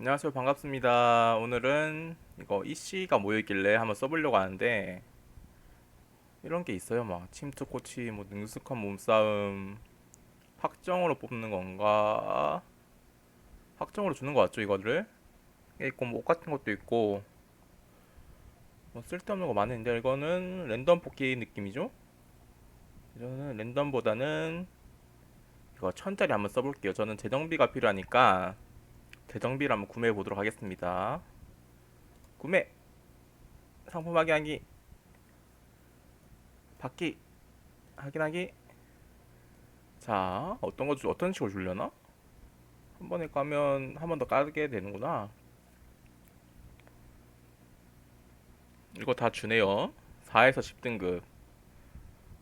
안녕하세요. 반갑습니다. 오늘은 이거 EC가 모여있길래 한번 써보려고 하는데 이런 게 있어요. 막 침투 코치 뭐 능숙한 몸싸움 확정으로 뽑는 건가? 확정으로 주는 거 같죠 이거를? 있고 뭐옷 같은 것도 있고 뭐 쓸데없는 거 많은데 이거는 랜덤 뽑기 느낌이죠? 저는 랜덤보다는 이거 천짜리 한번 써볼게요. 저는 재정비가 필요하니까 대정비를 한번 구매해 보도록 하겠습니다. 구매 상품 확인하기 받기 확인하기 자 어떤 거 주, 어떤 식으로 줄려나? 한 번에 까면 한 번 더 까게 되는구나. 이거 다 주네요. 4에서 10등급.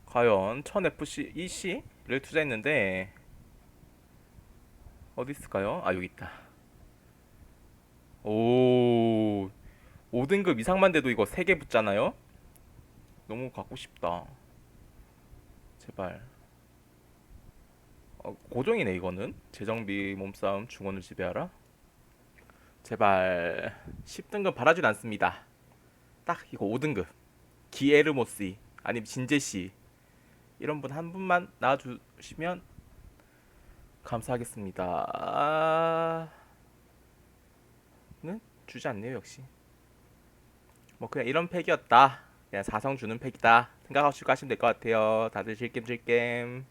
과연 1000FC EC를 투자했는데 어디 있을까요? 아 여기 있다. 오, 5등급 이상만 돼도 이거 3개 붙잖아요? 너무 갖고 싶다. 제발. 어, 고정이네, 이거는. 재정비, 몸싸움, 중원을 지배하라. 제발. 10등급 바라진 않습니다. 딱 이거 5등급. 기에르모씨, 아니면 진제씨. 이런 분 한 분만 나와주시면 감사하겠습니다. 아... 는 주지 않네요 역시. 뭐 그냥 이런 팩이었다. 그냥 사성 주는 팩이다. 생각하시고 하시면 될 것 같아요. 다들 즐겜 즐겜